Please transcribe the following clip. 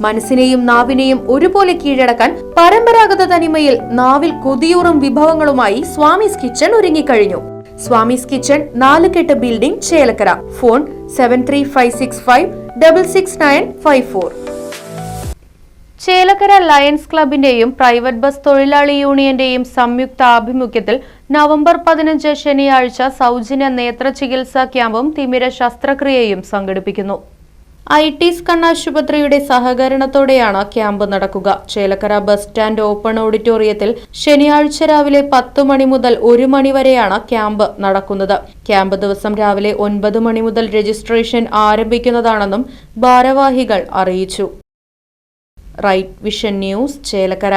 മനസ്സിനെയും നാവിനെയും ഒരുപോലെ കീഴടക്കാൻ പരമ്പരാഗത തനിമയിൽ നാവിൽ കൊതിയൂറും വിഭവങ്ങളുമായി സ്വാമിസ് കിച്ചൺ ഒരുങ്ങിക്കഴിഞ്ഞു. Swami's kitchen Nalukettu building Chelakkara. Phone seven three five six five double six nine five four Chelakkara lions ക്ലബിന്റെയും private bus തൊഴിലാളി യൂണിയന്റെയും സംയുക്ത ആഭിമുഖ്യത്തിൽ നവംബർ പതിനഞ്ച് ശനിയാഴ്ച സൗജന്യ നേത്ര ചികിത്സാ ക്യാമ്പും തിമിര ശസ്ത്രക്രിയയും സംഘടിപ്പിക്കുന്നു. ഐ ടി സ്കണ്ണാശുപത്രിയുടെ സഹകരണത്തോടെയാണ് ക്യാമ്പ് നടക്കുക. ചേലക്കര ബസ് സ്റ്റാൻഡ് ഓപ്പൺ ഓഡിറ്റോറിയത്തിൽ ശനിയാഴ്ച രാവിലെ പത്ത് മണി മുതൽ ഒരു മണി വരെയാണ് ക്യാമ്പ് നടക്കുന്നത്. ക്യാമ്പ് ദിവസം രാവിലെ ഒൻപത് മണി മുതൽ രജിസ്ട്രേഷൻ ആരംഭിക്കുന്നതാണെന്നും ഭാരവാഹികൾ അറിയിച്ചു. Right vision news Chelakkara.